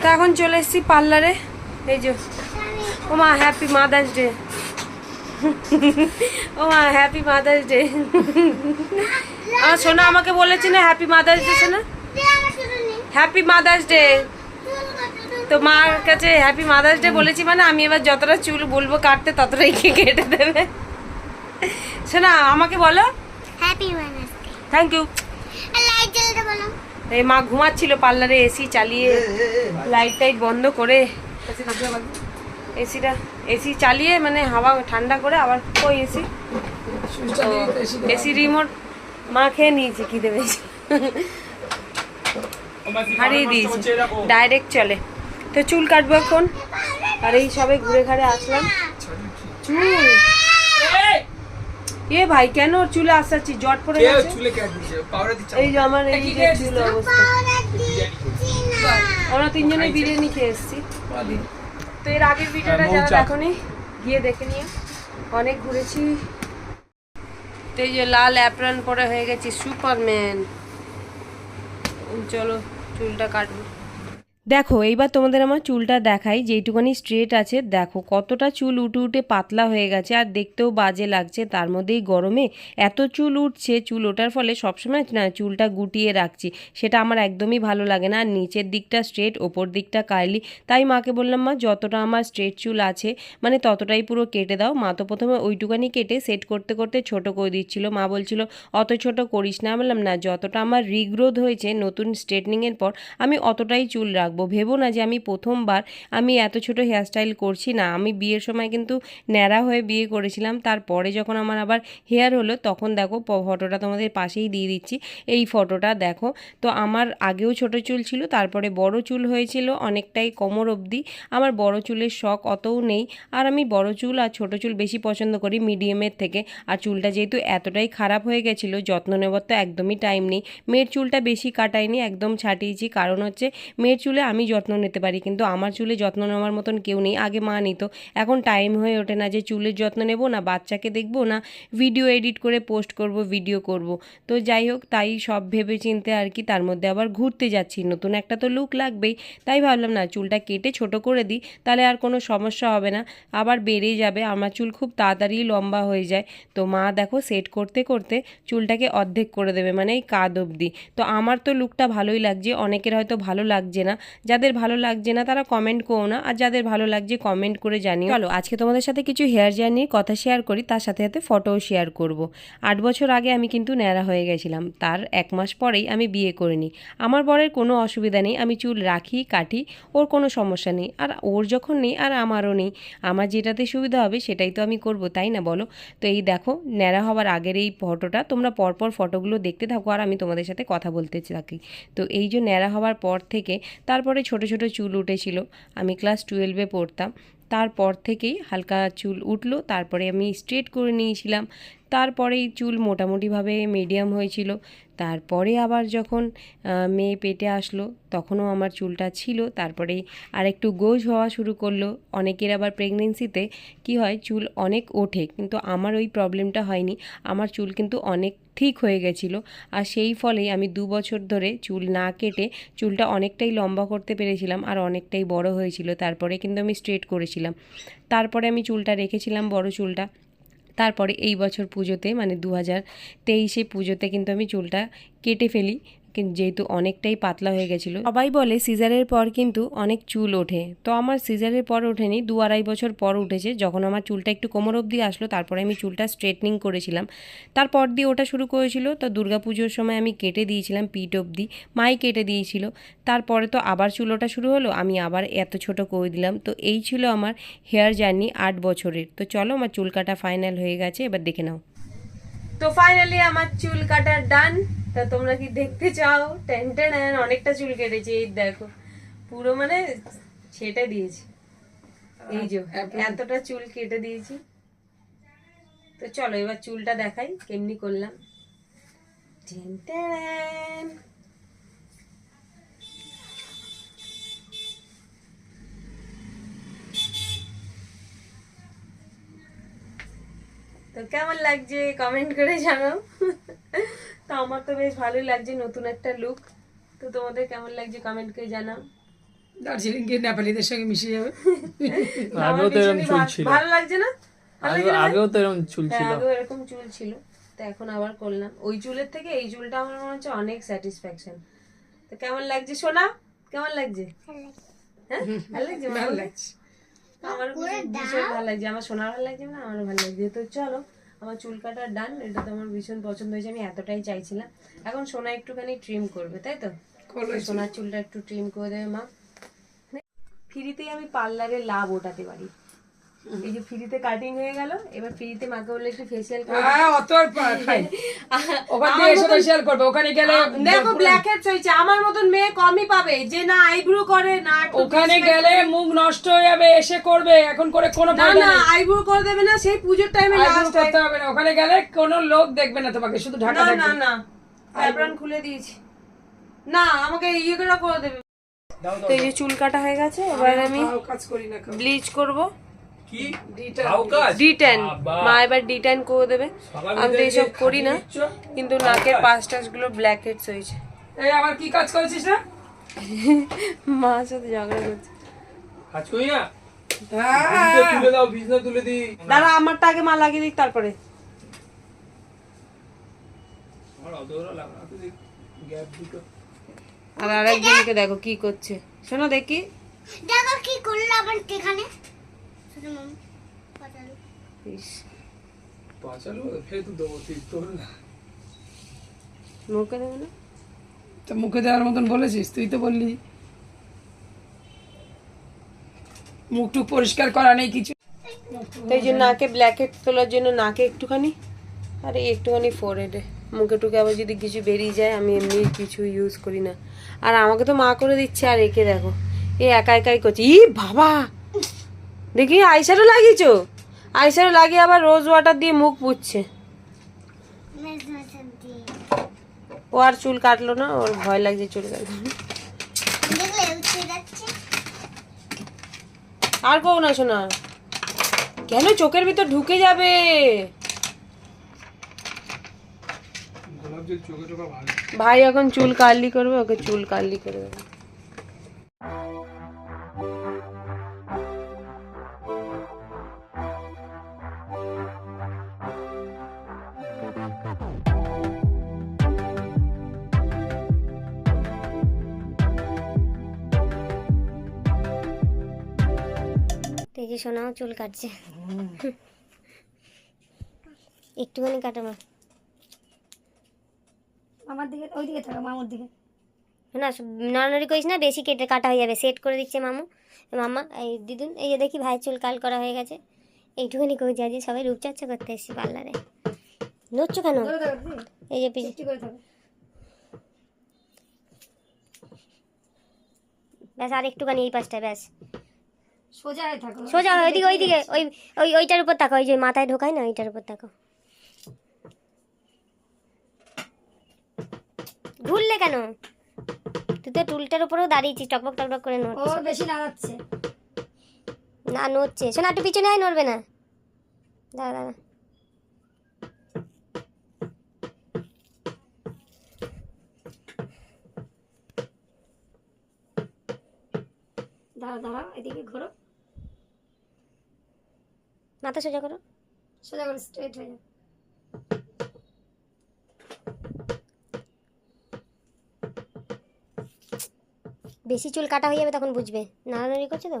তো এখন চলে এসেছি পার্লারে। এই যে ও মা হ্যাপি মাদার্স ডে ও মা হ্যাপি মাদার্স ডে আমার সোনা আমাকে বলেছি না হ্যাপি মাদার্স ডে সোনা। হ্যাপি মাদার্স ডে তো মার কাছে হ্যাপি মাদার্স ডে বলেছি মানে আমি এবার যতটা চুল বলব কাটতে ততটাই কে কেটে দেবে। শোনা আমাকে বলো। Happy Wednesday thank you light জ্বালাতে বলো। এই মা ঘুমাচ্ছিল পার্লারে এসি চালিয়ে লাইট টাইট বন্ধ করে। এসিটা এসি চালিয়ে মানে হাওয়া ঠান্ডা করে আবার কই এসি। এসি রিমোট মা খেয়ে নিয়েছে কি দেবে হারিয়ে দিয়েছি। ডাইরেক্ট চলে। তো চুল কাটবো এখন। আর এই সবে ঘুরে ঘাড়ে আসলাম। চুল। এ ভাই কেন ওর চুলে আসাচ্ছি? জট পড়ে গেছে? চুলে পাউডার এই যে আমার এই যে চুল অবস্থা। আমরা তিনজনে বিরিয়ানি খেয়ে এসেছি। তো এর আগের ভিডিওটা হ্যাঁ, যারা দেখনি গিয়ে দেখে নিও। অনেক ঘুরেছি। তো এই যে লাল অ্যাপ্রন পরে হয়ে গেছি সুপারম্যান চলো চুলটা কাটবো। দেখো, এইবার তোমাদের আমার চুলটা দেখাই যেইটুখানি স্ট্রেট আছে, দেখো কতটা চুল উঠে উঠে পাতলা হয়ে গেছে, আর দেখতেও বাজে লাগছে, তার মধ্যেই গরমে এত চুল উঠছে, চুল ওঠার ফলে সবসময় না চুলটা গুটিয়ে রাখছি, সেটা আমার একদমই ভালো লাগে না, আর নিচের দিকটা স্ট্রেট ওপর দিকটা কার্লি তাই মাকে বললাম, মা, যতটা আমার স্ট্রেট চুল আছে মানে ততটাই পুরো কেটে দাও। মা তো প্রথমে ওইটুকানি কেটে সেট করতে করতে ছোট করে দিচ্ছিল, মা বলছিল, অত ছোট করিস না। বললাম, না, যতটা আমার রিগ্রোথ হয়েছে নতুন স্ট্রেটনিংয়ের পর, আমি অতটাই চুল রাখব। ভেবো না যে আমি প্রথমবার, আমি এত ছোট হেয়ারস্টাইল করছি না। আমি বিয়ের সময় কিন্তু ন্যাড়া হয়ে বিয়ে করেছিলাম। তারপরে যখন আমার আবার হেয়ার হলো, তখন দেখো ফটোটা তোমাদের পাশেই দিয়ে দিচ্ছি। এই ফটোটা দেখো। তো আমার আগেও ছোট চুল ছিল, তারপরে বড় চুল হয়েছিল, অনেকটাই কোমর অবধি। আমার বড় চুলের শখ অতও নেই। আর আমি বড় চুল আর ছোট চুল বেশি পছন্দ করি মিডিয়ামের থেকে। আর চুলটা যেহেতু এতটাই খারাপ হয়ে গেছিল, যত্ন নেওয়ার তো একদমই টাইম নেই। মেয়ের চুলটা বেশি কাটাইনি, একদম ছাটিয়েছি। কারণ হচ্ছে মেয়ের চুলে আমি যত্ন নিতে পারি, কিন্তু আমার চুলে যত্ন নেওয়ার মতন কেউ নেই। আগে মা নিত। এখন টাইম হয়ে ওঠে না যে চুলের যত্ন নেব না, বাচ্চাকে দেখব না ভিডিও এডিট করে পোস্ট করব ভিডিও করব। তো যাই হোক, তাই সব ভেবে চিনতে আর কি তার মধ্যে আবার ঘুরতে যাচ্ছি। নতুন একটা তো লুক লাগবেই। তাই ভাবলাম, না, চুলটা কেটে ছোট করে দিই, তাহলে আর কোনো সমস্যা হবে না। আবার বেড়ে যাবে। আমার চুল খুব তাড়াতাড়ি লম্বা হয়ে যায়। তো মা দেখো সেট করতে করতে চুলটাকে অর্ধেক করে দেবে মানে এই কাদ অবধি। তো আমার তো লুকটা ভালোই লাগছে। অনেকের হয়তো ভালো লাগছে না। যাদের ভালো লাগছে না, তারা কমেন্ট করো না। আর যাদের ভালো লাগছে কমেন্ট করে জানিও। চলো, আজকে তোমাদের সাথে কিছু হেয়ার জার্নির কথা শেয়ার করি, তার সাথে সাথে ফটোও শেয়ার করব। আট বছর আগে আমি কিন্তু ন্যাড়া হয়ে গেছিলাম। তার এক মাস পরেই আমি বিয়ে করে নিই আমার বরের কোনো অসুবিধা নেই, আমি চুল রাখি, কাটি, ওর কোনো সমস্যা নেই। আর ওর যখন নেই, আর আমারও নেই। আমার যেটাতে সুবিধা হবে, সেটাই তো আমি করব, তাই না বলো? তো এই দেখো, ন্যাড়া হওয়ার আগের এই ফটোটা তোমরা পরপর ফটোগুলো দেখতে থাকো, আর আমি তোমাদের সাথে কথা বলতে থাকি। তো এই যে ন্যাড়া হওয়ার পর থেকে তারপরে ছোট ছোট চুল উঠেছিল। আমি ক্লাস টুয়েলভে পড়তাম। তারপর থেকেই হালকা চুল উঠল। তারপরে আমি স্ট্রেট করে নিয়েছিলাম। তারপরেই চুল মোটামুটিভাবে মিডিয়াম হয়েছিল। তারপরে আবার যখন মেয়ে পেটে আসলো, তখনও আমার চুলটা ছিল। তারপরে আর একটু গোজ হওয়া শুরু করল। অনেকের আবার প্রেগনেন্সিতে কি হয়, চুল অনেক ওঠে, কিন্তু আমার ওই প্রবলেমটা হয়নি। আমার চুল কিন্তু অনেক ঠিক হয়ে গেছিল। আর সেই ফলেই আমি দু বছর ধরে চুল না কেটে চুলটা অনেকটাই লম্বা করতে পেরেছিলাম আর অনেকটাই বড় হয়েছিল। তারপরে কিন্তু আমি স্ট্রেট করেছিলাম। তারপরে আমি চুলটা রেখেছিলাম বড় চুলটা। তারপরে এই বছর পুজোতে মানে দু হাজার তেইশে পুজোতে কিন্তু আমি চুলটা কেটে ফেলি। যেহেতু অনেকটাই পাতলা হয়ে গেছিল, সবাই বলে সিজারের পর কিন্তু অনেক চুল ওঠে। তো আমার সিজারের পর ওঠেনি, দু আড়াই বছর পর উঠেছে। যখন আমার চুলটা একটু কোমর অবধি আসলো, তারপরে আমি চুলটা স্ট্রেটনিং করেছিলাম। তারপর দিয়ে ওটা শুরু করেছিল, তো দুর্গাপুজোর সময় আমি কেটে দিয়েছিলাম পিঠ অবধি, মাই কেটে দিয়েছিল। তারপরে তো আবার চুল ওঠা শুরু হলো, আমি আবার এত ছোট করে দিলাম। তো এই ছিল আমার হেয়ার জার্নি আট বছরের। তো চলো, আমার চুল কাটা ফাইনাল হয়ে গেছে, এবার দেখে নাও। তো ফাইনালি আমার চুল কাটার ডান তা তোমরা কি দেখতে চাও? টেন টেন অনেকটা চুল কেটেছি এই দেখো। পুরো মানে ছেটে দিয়েছি। এই যে এতটা চুল কেটে দিয়েছি। তো চলো এবার চুলটা দেখাই কেমনি করলাম। Ten ten. তো কেমন লাগছে কমেন্ট করে জানাও। তো আমার তো বেশ ভালোই লাগছে নতুন একটা লুক তো তোমাদের কেমন লাগছে কমেন্ট করে জানাও। দার্জিলিং গিয়ে নেপালিদের সঙ্গে মিশে যাবে। আগেও তো এরকম চুল ছিল। ভালো লাগছে না? আগে- আগেও তো এরকম চুল হ্যাঁ ছিল। আগেও এরকম চুল ছিল। তো এখন আবার করলাম। ওই চুলের থেকে এই চুলটা আমার মনে হচ্ছে অনেক স্যাটিসফ্যাকশন তো কেমন লাগছে সোনা? কেমন লাগছে? হ্যাঁ ভালো লাগছে ভালো লাগছে। আমার ভীষণ ভালো লাগছে। আমার সোনার ভালো লাগছে না আমারও ভালো লাগছে। তো চলো আমার চুল কাটা ডান এটা তো আমার ভীষণ পছন্দ হয়েছে আমি এতটাই চাইছিলাম। এখন সোনা একটুখানি ট্রিম করবে তাই তো? সোনার চুলটা একটু ট্রিম করে দেবে মা। ফ্রিতেই আমি পার্লারে লাভ ওঠাতে পারি। এই যে ফ্রিতে কাটিং হয়ে গেল এবার ফ্রিতে মাকে বললে একটু ফেসিয়াল করে। হ্যাঁ অত আর খাই। ওখান এসে ফেসিয়াল করবে ওখানে গেলে দেখো ব্ল্যাক হয়েছে আমার মতন মেয়ে কমই পাবে যে না আইব্রো করে না ওখানে গেলে মুখ নষ্ট হয়ে যাবে এসে করবে এখন করে কোনো না না আইব্রো করে দেবে না সেই পুজোর টাইমে লাস্ট করতে হবে না ওখানে গেলে কোনো লোক দেখবে না তোমাকে শুধু ঢাকা না থাকবে না না অ্যাপ্রন খুলে দিয়েছি। না আমাকে ইয়ে করে করে দেবে। তো এই যে চুল কাটা হয়ে গেছে এবার আমি কাজ করি না ব্লিচ করব। কি? ডিটা তাও কাজ? ডি টেন বাবা। মা এবার ডি করে দেবে। আমি তো এইসব করি না কিন্তু নাকের পাশ টাশ ব্ল্যাক হেডস হয়েছে। এই আবার কি কাজ করেছিস না মার সাথে ঝগড়া করছে। কাজ করি না? হ্যাঁ। তুলে দাও বিজনেস তুলে দি দাঁড়া আমারটা আগে মা লাগিয়ে দিক তারপরে। আর আরেকজনকে দেখো কি করছে। শোনো দেখি। দেখো কি করল আবার এখানে। মুখে দেবে না। তো মুখে দেওয়ার মতন বলেছিস তুই তো বললি। মুখ টুক পরিষ্কার করা নেই কিছু। তো এই যে নাকে ব্ল্যাক হেড তোলার জন্য নাকে একটুখানি আর একটুখানি ফোরহেডে মুখে টুকে আবার যদি কিছু বেরিয়ে যায় আমি এমনি কিছু ইউজ করি না। আর আমাকে তো মা করে দিচ্ছে আর একে দেখো। এ একা একাই করছে। ই বাবা! দেখি আইশ্যাডো লাগিয়েছো? আইশ্যাডো লাগিয়ে আবার রোজ ওয়াটার দিয়ে মুখ পুচ্ছে ও আর চুল কাটলো না ওর ভয় লাগছে চুল কাটলো দেখলে উঠে যাচ্ছে। আর কও না শোনা কেন চোখের ভিতর ঢুকে যাবে? ভাই এখন চুল কার্লি করবে ওকে চুল কার্লি করে দেবে। সোনাও চুল কাটছে। একটুখানি কাটো মা। আমার দিকে ওই দিকে থাকো মামুর দিকে। না নড়ানড়ি করিস না বেশি কেটে কাটা হয়ে যাবে সেট করে দিচ্ছে মামু। মামা এই দিদুন এই যে দেখি ভাইয়ের চুল কাল করা হয়ে গেছে। এইটুখানি করে যা যে সবাই রূপচর্চা করতে এসেছি পার্লারে। নড়ছো কেন? এই যে ব্যাস আর একটুখানি এই পাশটা ব্যাস। সোজা হয়ে থাকো সোজা ওইদিকে ওইদিকে ওই ওই ওইটার উপর তাকাও ওই যে মাথায় ঢোকায় না ওইটার উপর তাকাও। ঘুরলে কেন? তুই তো টুলটার উপরেও দাঁড়িয়েছিস টকবক টকবক করে ও নড়ছিস বেশি নাড়াচ্ছে। না নড়ছে। শোনা একটু পিছনে আয় নড়বে না। দাঁড়া দাঁড়া। দাঁড়া দাঁড়া এদিকে ঘোরো। মাথা সোজা করো। সোজা করে স্ট্রেট হয়ে যাও। বেশি চুল কাটা হয়ে যাবে তখন বুঝবে। নাড়ানাড়ি করছে তো?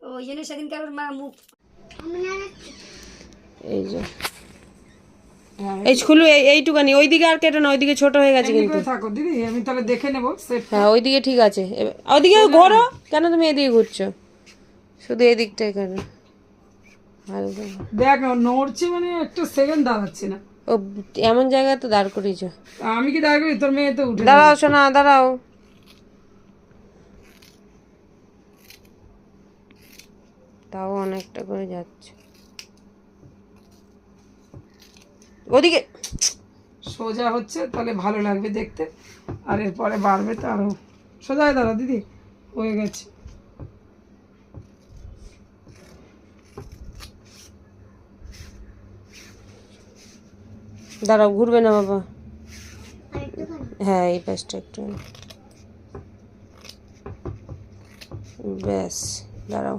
ওই জন্য সেদিনকে আবার মা মুখ এই যে। এই খুলু এই এইটুকানি ওইদিকে আর কেটে না ওইদিকে ছোট হয়ে গেছে কিন্তু। থাকো দিদি আমি তাহলে দেখে নেব হ্যাঁ ওইদিকে ঠিক আছে। ওইদিকে ঘোরো কেন তুমি এদিকে ঘুরছো? শুধু এদিকটাই কেন দেখ নড়ছে মানে একটা সেকেন্ড দাঁড়াচ্ছে না। ও এমন জায়গায় তো দাঁড় করিয়েছো। আমি কি দাঁড়াবি তোর মেয়ে তো উঠে দাঁড়াও শোনা দাঁড়াও। তাও অনেকটা করে যাচ্ছে। ওদিকে সোজা হচ্ছে তাহলে ভালো লাগবে দেখতে। আর এরপরে বাড়বে তো আরও। সোজা হয়ে দাঁড়া দিদি হয়ে গেছে। দাঁড়াও ঘুরবে না বাবা? হ্যাঁ এই পাশটা একটু ব্যাস দাঁড়াও।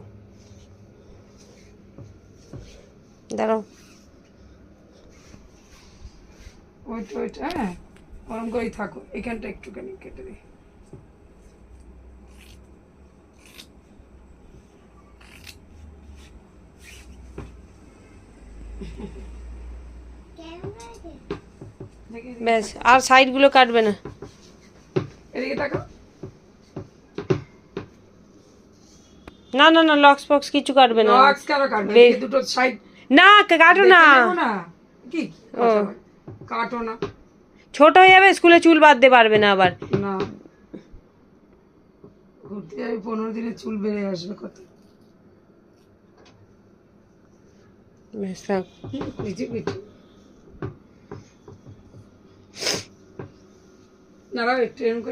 দাঁড়াও। ওইট ওইট হ্যাঁ ওরম করেই থাকো। এখানটা একটুখানি কেটে দিই। ব্যাস আর সাইডগুলো কাটবে না। এদিকে তাকাও। না না না লক্স ফক্স কিছু কাটবে না। লক্স কেন কাটবে? দুটো সাইড না কাটো না। কি? ও। কাটো না। ছোট হয়ে যাবে স্কুলে চুল বাঁধতে পারবে না আবার। না। ঘুরতে যাবে পনেরো দিনে চুল বেড়ে আসবে কত? নাড়াও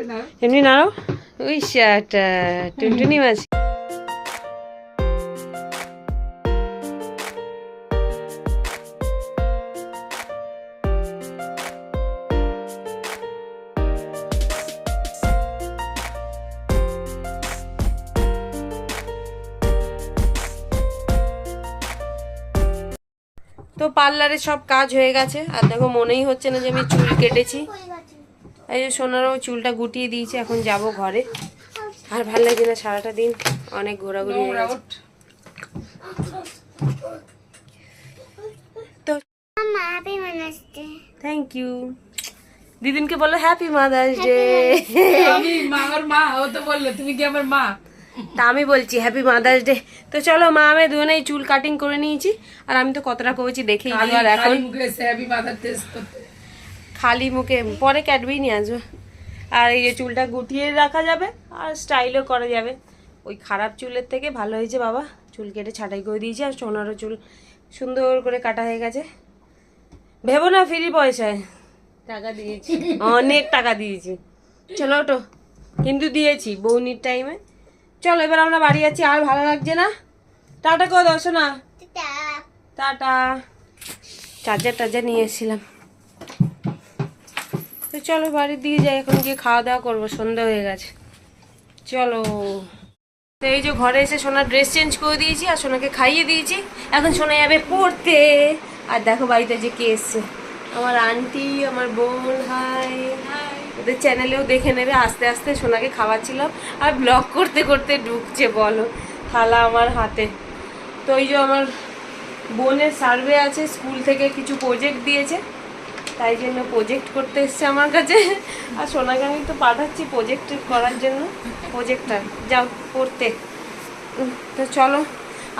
নাড়াও। এমনি নাড়ো ওই টুনটুনি মাছ। তো পার্লারে সব কাজ হয়ে গেছে। আর দেখো মনেই হচ্ছে না যে আমি চুল কেটেছি। এই যে সোনারও চুলটা গুটিয়ে দিয়েছে এখন যাব ঘরে। আর ভালো লাগে না সারাটা দিন অনেক ঘোরাঘুরি হয়ে গেছে। ওঠ। তো থ্যাংক ইউ দিদিনকে বলো হ্যাপি মাদার্স ডে আমি মা আমার মা ও তো বলল তুমি কি আমার মা? তা আমি বলছি হ্যাপি মাদার্স ডে তো চলো মা আমি দুজনেই চুল কাটিং করে নিয়েছি। আর আমি তো কতটা করেছি দেখেই আর এখন মুখে খালি মুখে পরে ক্যাডবেই নিয়ে আসব। আর এই যে চুলটা গুটিয়ে রাখা যাবে আর স্টাইলও করা যাবে। ওই খারাপ চুলের থেকে ভালো হয়েছে বাবা। চুল কেটে ছাঁটাই করে দিয়েছি আর সোনারও চুল সুন্দর করে কাটা হয়ে গেছে। ভেবো না ফ্রি পয়সায়। টাকা দিয়েছি। অনেক টাকা দিয়েছি। চলো ওটো কিন্তু দিয়েছি বৌনির টাইমে চলো এবার আমরা বাড়ি যাচ্ছি আর ভালো লাগছে না? টাটা করে দাও শোনা টাটা। চার্জার টার্জার নিয়ে এসেছিলাম। তো চলো বাড়ির দিকে যাই এখন গিয়ে খাওয়া দাওয়া করব সন্ধ্যা হয়ে গেছে। চলো। তো এই যে ঘরে এসে সোনার ড্রেস চেঞ্জ করে দিয়েছি আর সোনাকে খাইয়ে দিয়েছি। এখন সোনা যাবে পড়তে। আর দেখো বাড়িতে যে কে এসছে। আমার আন্টি আমার বোন হাই হাই ওদের চ্যানেলেও দেখে নেবে আস্তে আস্তে সোনাকে খাওয়াচ্ছিলাম। আর ব্লগ করতে করতে ঢুকছে বলো। থালা আমার হাতে। তো ওই যে আমার বোনের সার্ভে আছে স্কুল থেকে কিছু প্রজেক্ট দিয়েছে। তাই জন্য প্রজেক্ট করতে এসছে আমার কাছে। আর সোনাকে আমি তো পাঠাচ্ছি প্রজেক্ট করার জন্য। প্রজেক্টটা যাও উম, তো চলো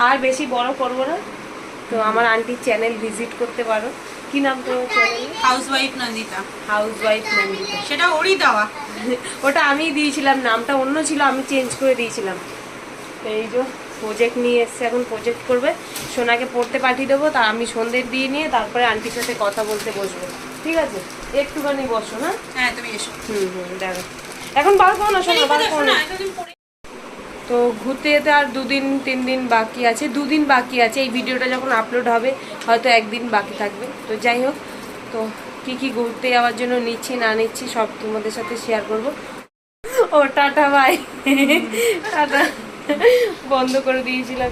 আর বেশি বড় করব না। তো আমার আন্টির চ্যানেল ভিজিট করতে পারো। কি নাম তোমার channel housewife Nandita. Housewife Nandita. সেটা ওরই দেওয়া। ওটা আমি দিয়েছিলাম নামটা অন্য ছিল আমি চেঞ্জ করে দিয়েছিলাম। এই যে প্রজেক্ট নিয়ে এসছে এখন প্রজেক্ট করবে। সোনাকে পড়তে পাঠিয়ে দেবো তা আমি সন্ধ্যের দিয়ে নিয়ে তারপরে আন্টির সাথে কথা বলতে বসবো। ঠিক আছে? একটুখানি বসো না? হ্যাঁ তুমি এসো। হুম হুম দেখো এখন বার করো না শোনো বার করো না তো ঘুরতে যেতে আর দুদিন তিন দিন বাকি আছে। দুদিন বাকি আছে। এই ভিডিওটা যখন আপলোড হবে, হয়তো একদিন বাকি থাকবে। তো যাই হোক, তো কি কি ঘুরতে যাওয়ার জন্য নিচ্ছি, না নিচ্ছি, সব তোমাদের সাথে শেয়ার করব। ও, টাটা ভাই টাটা। বন্ধ করে দিয়েছিলাম।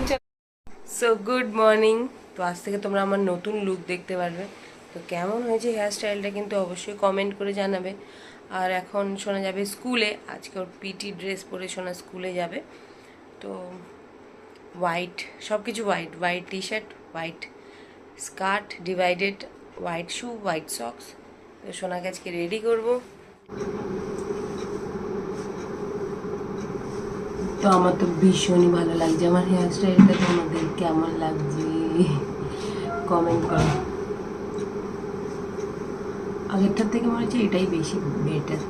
সো গুড মর্নিং তো আজ থেকে তোমরা আমার নতুন লুক দেখতে পারবে। তো কেমন হয়েছে হেয়ার স্টাইলটা কিন্তু অবশ্যই কমেন্ট করে জানাবে। আর এখন শোনা যাবে স্কুলে আজকে ওর পিটি ড্রেস পরে শোনা স্কুলে যাবে। তো হোয়াইট সব কিছু white white T shirt white skirt divided white shoe white socks তো সোনাকে আজকে রেডি করব। তো আমার তো ভীষণই ভালো লাগছে, আমার হেয়ার স্টাইলটা তোমাদের কেমন লাগছে? কমেন্ট করো। আগেরটার থেকে মনে হচ্ছে এটাই বেশি বেটার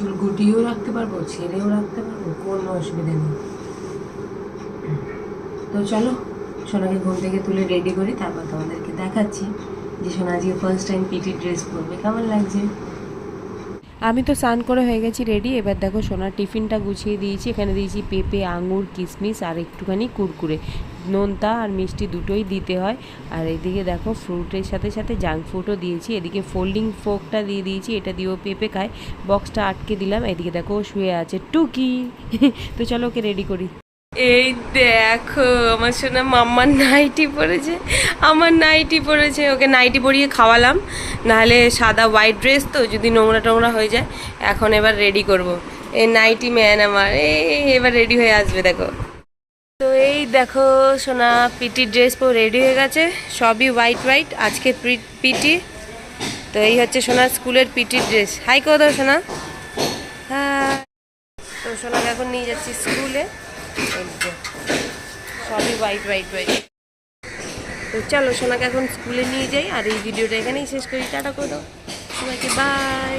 চুল গুটিয়েও রাখতে পারব, ছেড়েও রাখতে পারব, কোনো অসুবিধা নেই। তো চলো, সোনাকে ঘুম থেকে তুলে রেডি করি, তারপর তোমাদেরকে দেখাচ্ছি যে সোনা আজকে ফার্স্ট টাইম পিটি ড্রেস পরবে। কেমন লাগছে? আমি তো স্নান করে হয়ে গেছি রেডি এবার দেখো সোনার টিফিনটা গুছিয়ে দিয়েছি, এখানে দিয়েছি পেঁপে, আঙুর, কিশমিশ আর একটুখানি কুরকুরে। নোনতা আর মিষ্টি দুটোই দিতে হয়। আর এদিকে দেখো ফ্রুটের সাথে সাথে জাঙ্ক ফুডও দিয়েছি। এদিকে ফোল্ডিং ফোকটা দিয়ে দিয়েছি, এটা দিয়েও পেঁপে খায়। বক্সটা আটকে দিলাম, এদিকে দেখো শুয়ে আছে টুকি। তো চলো ওকে রেডি করি। এই দেখো, আমার সোনা মাম্মার নাইটি পরেছে, আমার নাইটি পরেছে। ওকে নাইটি পরিয়ে খাওয়ালাম, নাহলে সাদা হোয়াইট ড্রেস তো, যদি নোংরা টোংরা হয়ে যায়, এখন এবার রেডি করব। এই নাইটি ম্যান আমার, এই এবার রেডি হয়ে আসবে, দেখো। তো এই দেখো সোনা পিটি ড্রেস পুরো রেডি হয়ে গেছে, সবই হোয়াইট হোয়াইট আজকে পিটি। তো এই হচ্ছে সোনার স্কুলের পিটি ড্রেস হাই করে দাও সোনা। হ্যাঁ তো সোনাকে এখন নিয়ে যাচ্ছি স্কুলে। সবই হোয়াইট হোয়াইট হোয়াইট তো চলো সোনাকে এখন স্কুলে নিয়ে যাই, আর এই ভিডিওটা এখানেই শেষ করি। টাটা করে দাও সবাইকে বাই